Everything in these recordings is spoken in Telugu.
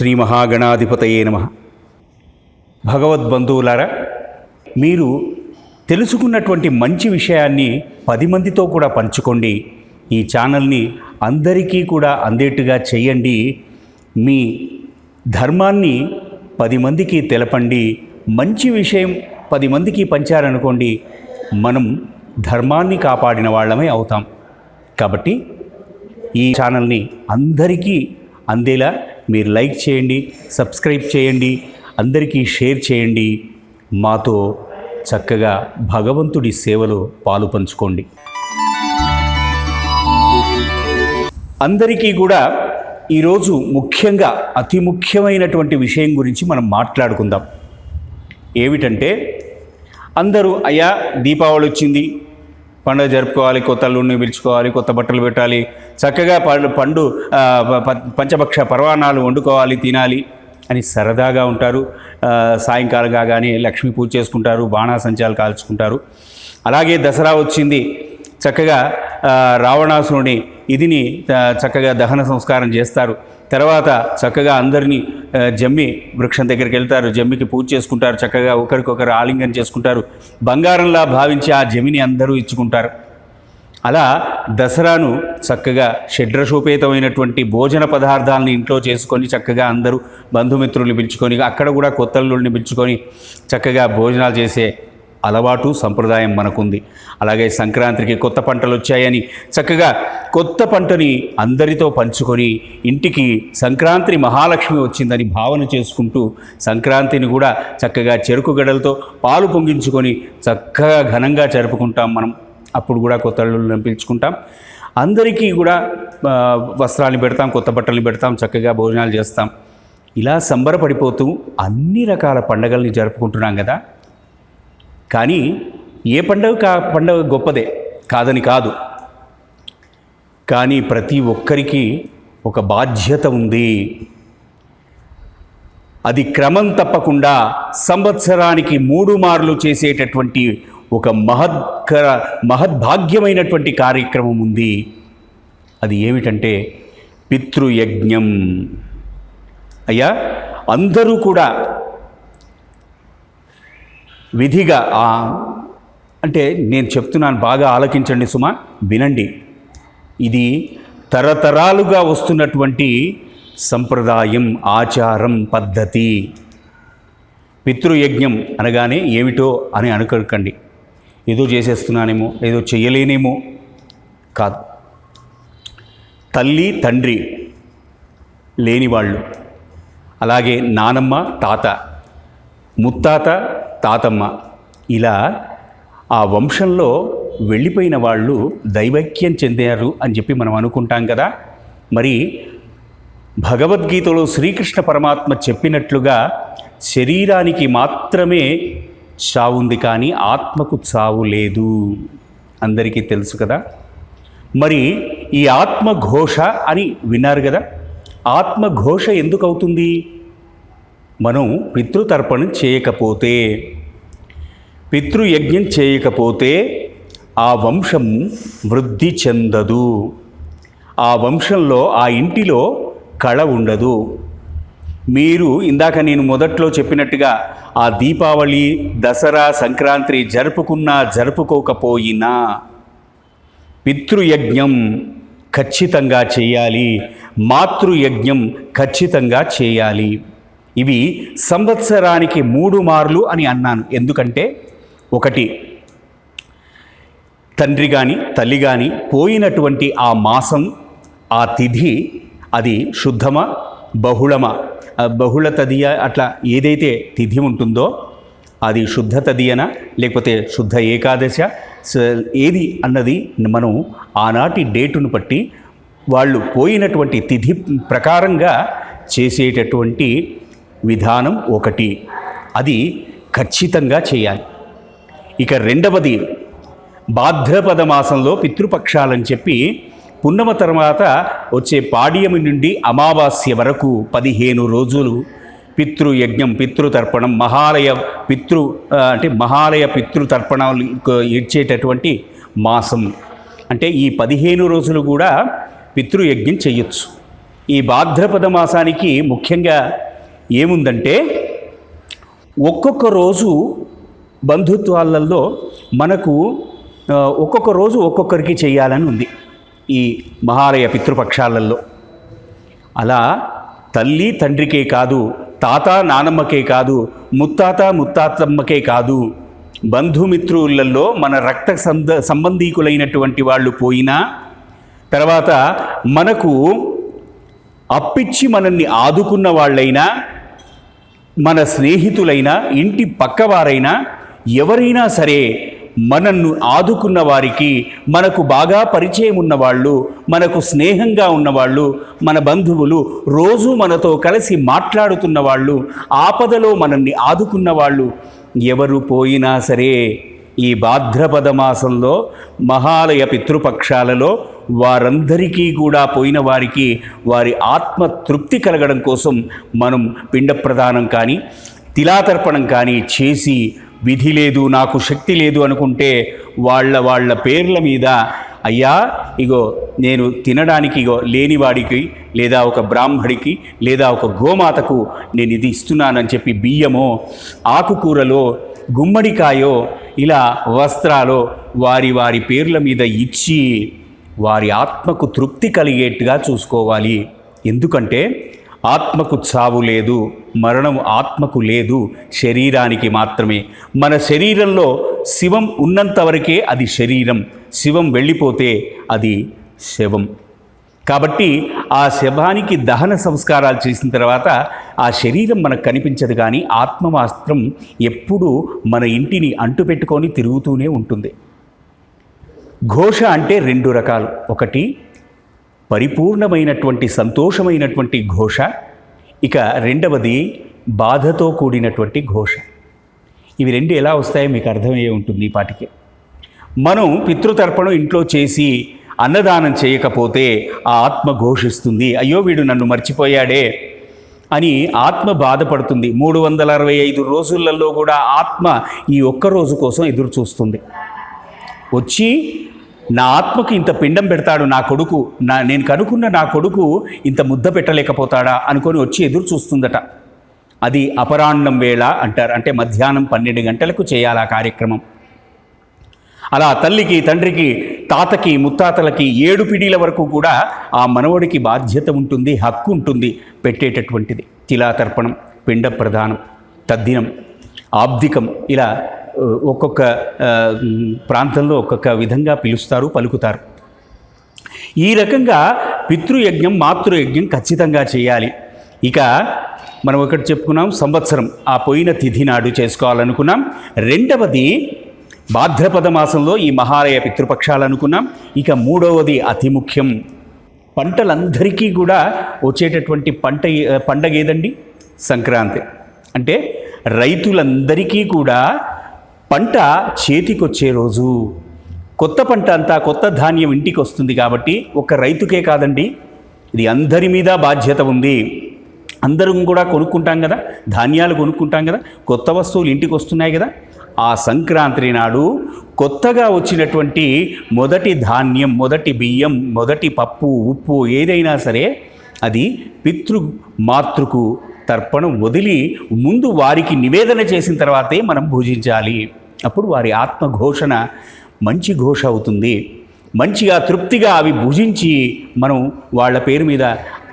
శ్రీ మహాగణాధిపతయే నమ. భగవద్బంధువులారా మీరు తెలుసుకున్నటువంటి మంచి విషయాన్ని పది మందితో కూడా పంచుకోండి. ఈ ఛానల్ని అందరికీ కూడా అందేట్టుగా చేయండి. మీ ధర్మాన్ని పది మందికి తెలపండి. మంచి విషయం పది మందికి పంచారనుకోండి మనం ధర్మాన్ని కాపాడిన వాళ్ళమే అవుతాం. కాబట్టి ఈ ఛానల్ని అందరికీ అందేలా మీరు లైక్ చేయండి సబ్స్క్రైబ్ చేయండి అందరికీ షేర్ చేయండి. మాతో చక్కగా భగవంతుడి సేవలో పాలు పంచుకోండి. అందరికీ కూడా ఈరోజు ముఖ్యంగా అతి ముఖ్యమైనటువంటి విషయం గురించి మనం మాట్లాడుకుందాం. ఏమిటంటే అందరూ అయ్యా దీపావళి వచ్చింది. పండుగ జరుపుకోవాలి కొత్త అల్లుడిని పిలుచుకోవాలి కొత్త బట్టలు పెట్టాలి చక్కగా పండు పండు ప- పంచభక్ష పర్వాణాలు వండుకోవాలి తినాలి అని సరదాగా ఉంటారు. ఆ, సాయంకాలం కాగానే లక్ష్మీ పూజ చేసుకుంటారు బాణాసంచాలు కాల్చుకుంటారు. అలాగే దసరా వచ్చింది. చక్కగా రావణాసురుని ఇదిని చక్కగా దహన సంస్కారం చేస్తారు. తర్వాత చక్కగా అందరినీ జమ్మి వృక్షం దగ్గరికి వెళ్తారు. జమ్మికి పూజ చేసుకుంటారు. చక్కగా ఒకరికొకరు ఆలింగనం చేసుకుంటారు. బంగారంలా భావించి ఆ జమిని అందరూ ఇచ్చుకుంటారు. అలా దసరాను చక్కగా షడ్రశోపేతమైనటువంటి భోజన పదార్థాలను ఇంట్లో చేసుకొని చక్కగా అందరూ బంధుమిత్రుల్ని పిలుచుకొని అక్కడ కూడా కొత్త అల్లుల్ని పిలుచుకొని చక్కగా భోజనాలు చేసే అలవాటు సంప్రదాయం మనకుంది. అలాగే సంక్రాంతికి కొత్త పంటలు వచ్చాయని చక్కగా కొత్త పంటని అందరితో పంచుకొని ఇంటికి సంక్రాంతి మహాలక్ష్మి వచ్చిందని భావన చేసుకుంటూ సంక్రాంతిని కూడా చక్కగా చెరుకు గడలతో పాలు పొంగించుకొని చక్కగా ఘనంగా జరుపుకుంటాం మనం. అప్పుడు కూడా కొత్త అల్లుళ్ళని పిలుచుకుంటాం. అందరికీ కూడా వస్త్రాలు పెడతాం కొత్త బట్టలు పెడతాం చక్కగా భోజనాలు చేస్తాం. ఇలా సంబరపడిపోతూ అన్ని రకాల పండగల్ని జరుపుకుంటున్నాం కదా. కానీ ఏ పండగ కా పండగ గొప్పదే? కాదని కాదు. కానీ ప్రతి ఒక్కరికి ఒక బాధ్యత ఉంది. అది క్రమం తప్పకుండా సంవత్సరానికి మూడు మార్లు చేసేటటువంటి ఒక మహత్కర మహద్భాగ్యమైనటువంటి కార్యక్రమం ఉంది. అది ఏమిటంటే పితృయజ్ఞం. అయ్యా అందరూ కూడా విధిగా అంటే నేను చెప్తున్నాను బాగా ఆలకించండి సుమ వినండి. ఇది తరతరాలుగా వస్తున్నటువంటి సంప్రదాయం ఆచారం పద్ధతి. పితృయజ్ఞం అనగానే ఏమిటో అని అనుకోకండి. ఏదో చేసేస్తున్నానేమో ఏదో చేయలేనేమో కాదు. తల్లి తండ్రి లేనివాళ్ళు. అలాగే నానమ్మ తాత ముత్తాత తాతమ్మ. ఇలా ఆ వంశంలో వెళ్ళిపోయిన వాళ్ళు దైవైక్యం చెందారు అని చెప్పి మనం అనుకుంటాం కదా. మరి భగవద్గీతలో శ్రీకృష్ణ పరమాత్మ చెప్పినట్లుగా శరీరానికి మాత్రమే చావుంది కానీ ఆత్మకు చావు లేదు. అందరికీ తెలుసు కదా? మరి ఈ ఆత్మఘోష అని విన్నారు కదా? ఆత్మఘోష ఎందుకు అవుతుంది మనం పితృతర్పణం చేయకపోతే పితృయజ్ఞం చేయకపోతే ఆ వంశం వృద్ధి చెందదు. ఆ వంశంలో ఆ ఇంటిలో కళ ఉండదు. మీరు ఇందాక నేను మొదట్లో చెప్పినట్టుగా ఆ దీపావళి దసరా సంక్రాంతి జరుపుకున్నా జరుపుకోకపోయినా పితృయజ్ఞం ఖచ్చితంగా చేయాలి మాతృయజ్ఞం ఖచ్చితంగా చేయాలి. ఇవి సంవత్సరానికి మూడు మార్లు అని అన్నాను. ఎందుకంటే ఒకటి తండ్రి కానీ తల్లి కానీ పోయినటువంటి ఆ మాసం ఆ తిథి అది శుద్ధమా బహుళమా? బహుళ తదియ అట్లా ఏదైతే తిథి ఉంటుందో అది శుద్ధ తదియన లేకపోతే శుద్ధ ఏకాదశ ఏది అన్నది మనం ఆనాటి డేటును బట్టి వాళ్ళు పోయినటువంటి తిథి ప్రకారంగా చేసేటటువంటి విధానం ఒకటి. అది ఖచ్చితంగా చేయాలి. ఇక రెండవది భాద్రపద మాసంలో పితృపక్షాలని చెప్పి పున్నమ తర్వాత వచ్చే పాడియమి నుండి అమావాస్య వరకు పదిహేను రోజులు పితృయజ్ఞం పితృతర్పణం మహాలయ పితృ అంటే మహాలయ పితృతర్పణాలు ఇచ్చేటటువంటి మాసం. అంటే ఈ పదిహేను రోజులు కూడా పితృయజ్ఞం చేయొచ్చు. ఈ భాద్రపద మాసానికి ముఖ్యంగా ఏముందంటే ఒక్కొక్క రోజు బంధుత్వాలలో మనకు ఒక్కొక్క రోజు ఒక్కొక్కరికి చేయాలని ఉంది. ఈ మహాలయ పితృపక్షాలలో. అలా తల్లి తండ్రికే కాదు తాత నానమ్మకే కాదు ముత్తాత ముత్తాతమ్మకే కాదు బంధుమిత్రులలో మన రక్త సంద సంబంధీకులైనటువంటి వాళ్ళు పోయినా తర్వాత మనకు అప్పిచ్చి మనల్ని ఆదుకున్న వాళ్ళైనా మన స్నేహితులైనా ఇంటి పక్కవారైనా ఎవరైనా సరే మనల్ని ఆదుకున్న వారికి మనకు బాగా పరిచయం ఉన్నవాళ్ళు మనకు స్నేహంగా ఉన్నవాళ్ళు మన బంధువులు రోజు మనతో కలిసి మాట్లాడుతున్న వాళ్ళు ఆపదలో మనల్ని ఆదుకున్న వాళ్ళు ఎవరు పోయినా సరే ఈ భాద్రపద మాసంలో మహాలయ పితృపక్షాలలో వారందరికీ కూడా పోయిన వారికి వారి ఆత్మ తృప్తి కలగడం కోసం మనం పిండ ప్రదానం కానీ తిలాతర్పణం కానీ చేసి విధి లేదు నాకు శక్తి లేదు అనుకుంటే వాళ్ళ వాళ్ళ పేర్ల మీద అయ్యా ఇగో నేను తినడానికి ఇగో లేనివాడికి లేదా ఒక బ్రాహ్మడికి లేదా ఒక గోమాతకు నేను ఇది ఇస్తున్నానని చెప్పి బియ్యమో ఆకుకూరలో గుమ్మడికాయో ఇలా వస్త్రాలో వారి వారి పేర్ల మీద ఇచ్చి వారి ఆత్మకు తృప్తి కలిగేట్టుగా చూసుకోవాలి. ఎందుకంటే ఆత్మకు చావు లేదు. మరణం ఆత్మకు లేదు శరీరానికి మాత్రమే. మన శరీరంలో శివం ఉన్నంత వరకే అది శరీరం. శివం వెళ్ళిపోతే అది శవం. కాబట్టి ఆ శవానికి దహన సంస్కారాలు చేసిన తర్వాత ఆ శరీరం మనకు కనిపించదు కానీ ఆత్మ మాత్రం ఎప్పుడూ మన ఇంటిని అంటుపెట్టుకొని తిరుగుతూనే ఉంటుంది. ఘోష అంటే రెండు రకాలు. ఒకటి పరిపూర్ణమైనటువంటి సంతోషమైనటువంటి ఘోష. ఇక రెండవది బాధతో కూడినటువంటి ఘోష. ఇవి రెండు ఎలా వస్తాయో మీకు అర్థమయ్యే ఉంటుంది ఈ పాటికి. మనం పితృతర్పణం ఇంట్లో చేసి అన్నదానం చేయకపోతే ఆ ఆత్మ ఘోషిస్తుంది. అయ్యో వీడు నన్ను మర్చిపోయాడే అని ఆత్మ బాధపడుతుంది. మూడు వందల అరవై ఐదు రోజులలో కూడా ఆత్మ ఈ ఒక్క రోజు కోసం ఎదురు చూస్తుంది వచ్చి నా ఆత్మకు ఇంత పిండం పెడతాడు నా కొడుకు నా నేను కనుకున్న నా కొడుకు ఇంత ముద్ద పెట్టలేకపోతాడా అనుకొని వచ్చి ఎదురు చూస్తుందట. అది అపరాహ్నం వేళ అంటారు అంటే మధ్యాహ్నం పన్నెండు గంటలకు చేయాలి ఆ కార్యక్రమం. అలా తల్లికి తండ్రికి తాతకి ముత్తాతలకి ఏడు పిడీల వరకు కూడా ఆ మనవడికి బాధ్యత ఉంటుంది హక్కు ఉంటుంది పెట్టేటటువంటిది. తిలాతర్పణం పిండ ప్రధానం తద్దినం ఆబ్దికం ఇలా ఒక్కొక్క ప్రాంతంలో ఒక్కొక్క విధంగా పిలుస్తారు పలుకుతారు. ఈ రకంగా పితృయజ్ఞం మాతృయజ్ఞం ఖచ్చితంగా చేయాలి. ఇక మనం ఒకటి చెప్పుకున్నాం సంవత్సరం. ఆ పోయిన తిథి నాడు చేసుకోవాలనుకున్నాం. రెండవది భాద్రపద మాసంలో ఈ మహాలయ పితృపక్షాలు అనుకున్నాం. ఇక మూడవది అతి ముఖ్యం. పంటలందరికీ కూడా వచ్చేటటువంటి పంట పండగ ఏదండి? సంక్రాంతి. అంటే రైతులందరికీ కూడా పంట చేతికొచ్చే రోజు. కొత్త పంట అంతా కొత్త ధాన్యం ఇంటికి వస్తుంది కాబట్టి ఒక రైతుకే కాదండి ఇది అందరి మీద బాధ్యత ఉంది. అందరం కూడా కొనుక్కుంటాం కదా ధాన్యాలు కొనుక్కుంటాం కదా కొత్త వస్తువులు ఇంటికి వస్తున్నాయి కదా. ఆ సంక్రాంతి నాడు కొత్తగా వచ్చినటువంటి మొదటి ధాన్యం మొదటి బియ్యం మొదటి పప్పు ఉప్పు ఏదైనా సరే అది పితృ మాతృకు తర్పణం వదిలి ముందు వారికి నివేదన చేసిన తర్వాతే మనం భుజించాలి. అప్పుడు వారి ఆత్మఘోషణ మంచి ఘోష అవుతుంది. మంచిగా తృప్తిగా అవి భుజించి మనం వాళ్ళ పేరు మీద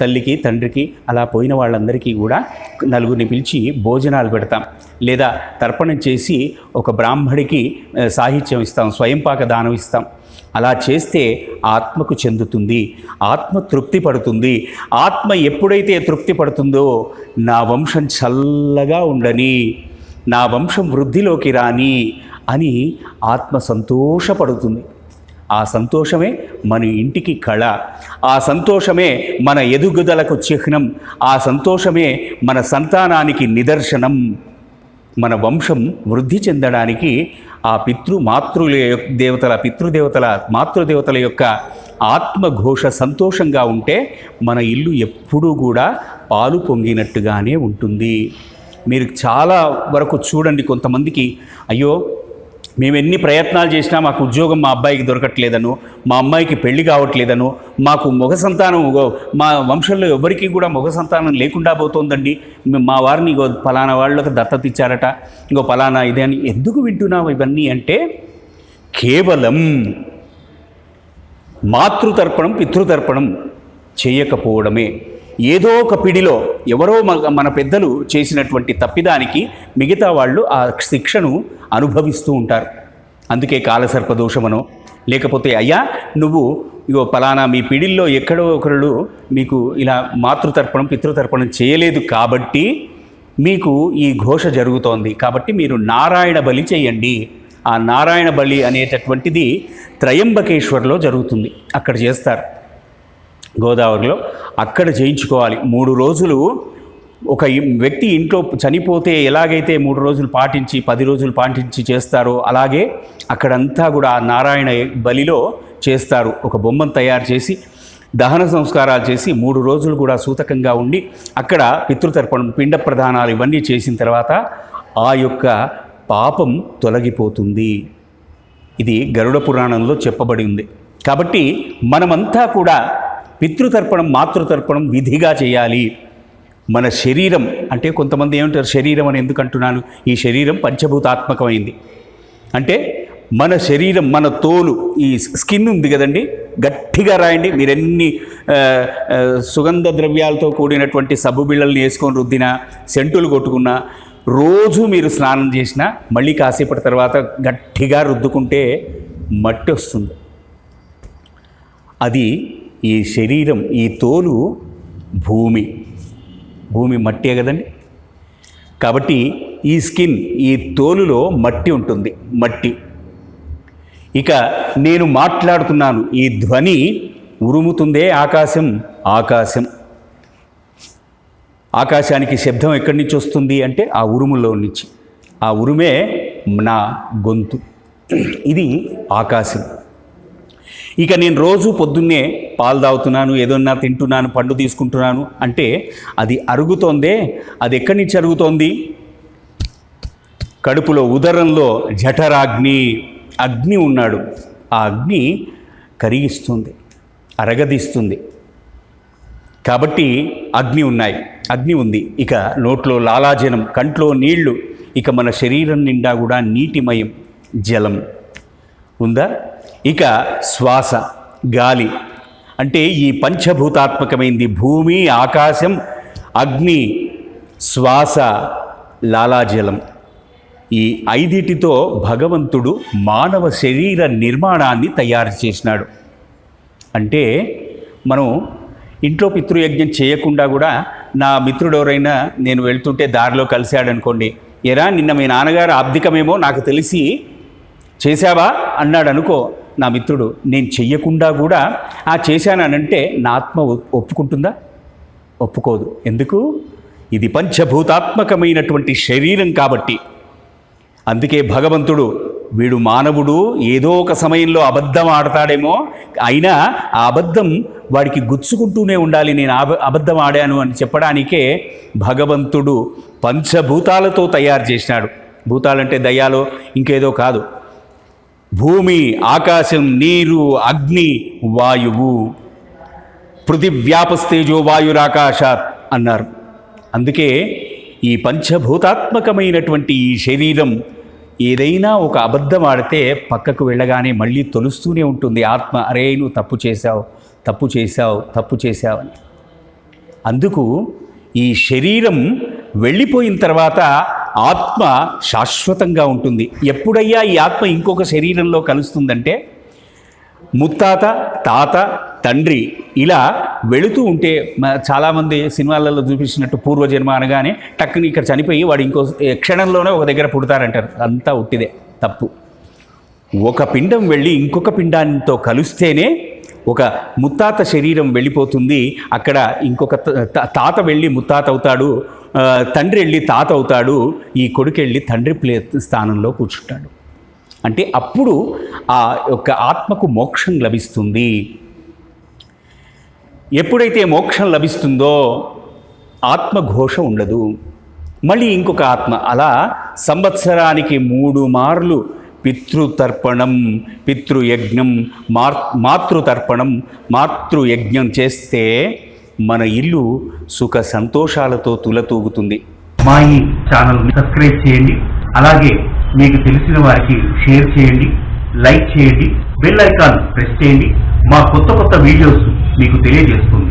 తల్లికి తండ్రికి అలా పోయిన వాళ్ళందరికీ కూడా నలుగురిని పిలిచి భోజనాలు పెడతాం. లేదా తర్పణం చేసి ఒక బ్రాహ్మడికి సాహిత్యం ఇస్తాం స్వయంపాక దానం ఇస్తాం. అలా చేస్తే ఆత్మకు చెందుతుంది ఆత్మ తృప్తి పడుతుంది. ఆత్మ ఎప్పుడైతే తృప్తి పడుతుందో నా వంశం చల్లగా ఉండని నా వంశం వృద్ధిలోకి రాని అని ఆత్మ సంతోషపడుతుంది. ఆ సంతోషమే మన ఇంటికి కళ. ఆ సంతోషమే మన ఎదుగుదలకు చిహ్నం. ఆ సంతోషమే మన సంతానానికి నిదర్శనం. మన వంశం వృద్ధి చెందడానికి ఆ పితృ మాతృల దేవతల పితృదేవతల మాతృదేవతల యొక్క ఆత్మఘోష సంతోషంగా ఉంటే మన ఇల్లు ఎప్పుడూ కూడా పాలు పొంగినట్టుగానే ఉంటుంది. మీరు చాలా వరకు చూడండి కొంతమందికి అయ్యో మేము ఎన్ని ప్రయత్నాలు చేసినా మాకు ఉద్యోగం మా అబ్బాయికి దొరకట్లేదను మా అమ్మాయికి పెళ్ళి కావట్లేదను మాకు మొగ సంతానం మా వంశంలో ఎవరికీ కూడా మొగ సంతానం లేకుండా పోతోందండి. మా వారిని ఇగో ఫలానా వాళ్ళకి దత్తత ఇచ్చారట ఇంకో ఫలానా ఇదే అని ఎందుకు వింటున్నావు ఇవన్నీ అంటే కేవలం మాతృతర్పణం పితృతర్పణం చేయకపోవడమే. ఏదో ఒక పిడిలో ఎవరో మన పెద్దలు చేసినటువంటి తప్పిదానికి మిగతా వాళ్ళు ఆ శిక్షను అనుభవిస్తూ ఉంటారు. అందుకే కాలసర్పదోషమనో లేకపోతే అయ్యా నువ్వు ఇగో పలానా మీ పిడిల్లో ఎక్కడో ఒకరు మీకు ఇలా మాతృతర్పణం పితృతర్పణం చేయలేదు కాబట్టి మీకు ఈ ఘోష జరుగుతోంది. కాబట్టి మీరు నారాయణ బలి చేయండి. ఆ నారాయణ బలి అనేటటువంటిది త్రయంబకేశ్వర్లో జరుగుతుంది. అక్కడ చేస్తారు. గోదావరిలో అక్కడ చేయించుకోవాలి. మూడు రోజులు ఒక వ్యక్తి ఇంట్లో చనిపోతే ఎలాగైతే మూడు రోజులు పాటించి పది రోజులు పాటించి చేస్తారో అలాగే అక్కడంతా కూడా ఆ నారాయణ బలిలో చేస్తారు. ఒక బొమ్మను తయారు చేసి దహన సంస్కారాలు చేసి మూడు రోజులు కూడా సూతకంగా ఉండి అక్కడ పితృతర్పణం పిండ ప్రధానాలు ఇవన్నీ చేసిన తర్వాత ఆ యొక్క పాపం తొలగిపోతుంది. ఇది గరుడ పురాణంలో చెప్పబడి ఉంది. కాబట్టి మనమంతా కూడా పితృతర్పణం మాతృతర్పణం విధిగా చేయాలి. మన శరీరం అంటే కొంతమంది ఏమంటారు శరీరం అని ఎందుకు అంటున్నాను? ఈ శరీరం పంచభూతాత్మకమైంది. అంటే మన శరీరం మన తోలు ఈ స్కిన్ ఉంది కదండి గట్టిగా రాయండి. మీరెన్ని సుగంధ ద్రవ్యాలతో కూడినటువంటి సబ్బు బిళ్ళల్ని వేసుకొని రుద్దినా సెంటులు కొట్టుకున్నా రోజు మీరు స్నానం చేసినా మళ్ళీ కాసేపటి తర్వాత గట్టిగా రుద్దుకుంటే మట్టి వస్తుంది. అది ఈ శరీరం ఈ తోలు భూమి. భూమి మట్టే కదండి? కాబట్టి ఈ స్కిన్ ఈ తోలులో మట్టి ఉంటుంది. మట్టి. ఇక నేను మాట్లాడుతున్నాను ఈ ధ్వని ఉరుముతుందే ఆకాశం? ఆకాశం. ఆకాశానికి శబ్దం ఎక్కడి నుంచి వస్తుంది అంటే ఆ ఉరుములో నుంచి. ఆ ఉరుమే నా గొంతు. ఇది ఆకాశం. ఇక నేను రోజు పొద్దున్నే పాలు తాగుతున్నాను ఏదన్నా తింటున్నాను పండు తీసుకుంటున్నాను అంటే అది అరుగుతోందే అది ఎక్కడి నుంచి అరుగుతోంది? కడుపులో ఉదరంలో జఠరాగ్ని అగ్ని ఉన్నాడు. ఆ అగ్ని కరిగిస్తుంది అరగదీస్తుంది. కాబట్టి అగ్ని ఉన్నాయి అగ్ని ఉంది. ఇక నోట్లో లాలాజనం కంట్లో నీళ్ళు ఇక మన శరీరం నిండా కూడా నీటిమయం జలం. ఉందా? ఇక శ్వాస గాలి. అంటే ఈ పంచభూతాత్మకమైంది భూమి ఆకాశం అగ్ని శ్వాస లాలాజలం. ఈ ఐదిటితో భగవంతుడు మానవ శరీర నిర్మాణాన్ని తయారు చేసినాడు. అంటే మనం ఇంట్లో పితృయజ్ఞం చేయకుండా కూడా నా మిత్రుడు ఎవరైనా నేను వెళ్తుంటే దారిలో కలిశాడనుకోండి ఎరా నిన్న మీ నాన్నగారు ఆబ్దికమేమో నాకు తెలిసి చేశావా? అన్నాడు అనుకో నా మిత్రుడు నేను చెయ్యకుండా కూడా ఆ చేశానంటే నా ఆత్మ ఒప్పుకుంటుందా? ఒప్పుకోదు. ఎందుకు? ఇది పంచభూతాత్మకమైనటువంటి శరీరం కాబట్టి. అందుకే భగవంతుడు వీడు మానవుడు ఏదో ఒక సమయంలో అబద్ధం ఆడతాడేమో అయినా ఆ అబద్ధం వాడికి గుచ్చుకుంటూనే ఉండాలి నేను అబద్ధం ఆడాను అని చెప్పడానికే భగవంతుడు పంచభూతాలతో తయారు చేసినాడు. భూతాలంటే దయ్యాలో ఇంకేదో కాదు. భూమి ఆకాశం నీరు అగ్ని వాయువు. పృథివ్యాపస్తేజో వాయురాకాశాత్ అన్నారు. అందుకే ఈ పంచభూతాత్మకమైనటువంటి ఈ శరీరం ఏదైనా ఒక అబద్ధం ఆడితే పక్కకు వెళ్ళగానే మళ్ళీ తొలుస్తూనే ఉంటుంది. ఆత్మ అరే నువ్వు తప్పు చేశావు తప్పు చేశావు తప్పు చేశావని అందుకు ఈ శరీరం వెళ్ళిపోయిన తర్వాత ఆత్మ శాశ్వతంగా ఉంటుంది. ఎప్పుడయ్యా ఈ ఆత్మ ఇంకొక శరీరంలో కలుస్తుందంటే ముత్తాత తాత తండ్రి ఇలా వెళుతూ ఉంటే చాలామంది సినిమాలలో చూపించినట్టు పూర్వజన్మ అనగానే టక్కుని ఇక్కడ చనిపోయి వాడు ఇంకో క్షణంలోనే ఒక దగ్గర పుడతారంటారు. అంతా ఉట్టిదే తప్పు. ఒక పిండం వెళ్ళి ఇంకొక పిండంతో కలిస్తేనే ఒక ముత్తాత శరీరం వెళ్ళిపోతుంది. అక్కడ ఇంకొక త- త- తాత వెళ్ళి ముత్తాత అవుతాడు. తండ్రి వెళ్ళి తాత అవుతాడు ఈ కొడుకు వెళ్ళి తండ్రి ప్లే స్థానంలో కూర్చుంటాడు. అంటే అప్పుడు ఆ యొక్క ఆత్మకు మోక్షం లభిస్తుంది. ఎప్పుడైతే మోక్షం లభిస్తుందో ఆత్మఘోష ఉండదు. మళ్ళీ ఇంకొక ఆత్మ అలా సంవత్సరానికి మూడు మార్లు పితృతర్పణం పితృయజ్ఞం మార్ మాతృతర్పణం మాతృయజ్ఞం చేస్తే మన ఇల్లు సుఖ సంతోషాలతో తులతూగుతుంది. మా ఈ ఛానల్ని సబ్స్క్రైబ్ చేయండి. అలాగే మీకు తెలిసిన వారికి షేర్ చేయండి లైక్ చేయండి బెల్ ఐకాన్ ప్రెస్ చేయండి. మా కొత్త కొత్త వీడియోస్ మీకు తెలియజేస్తుంది.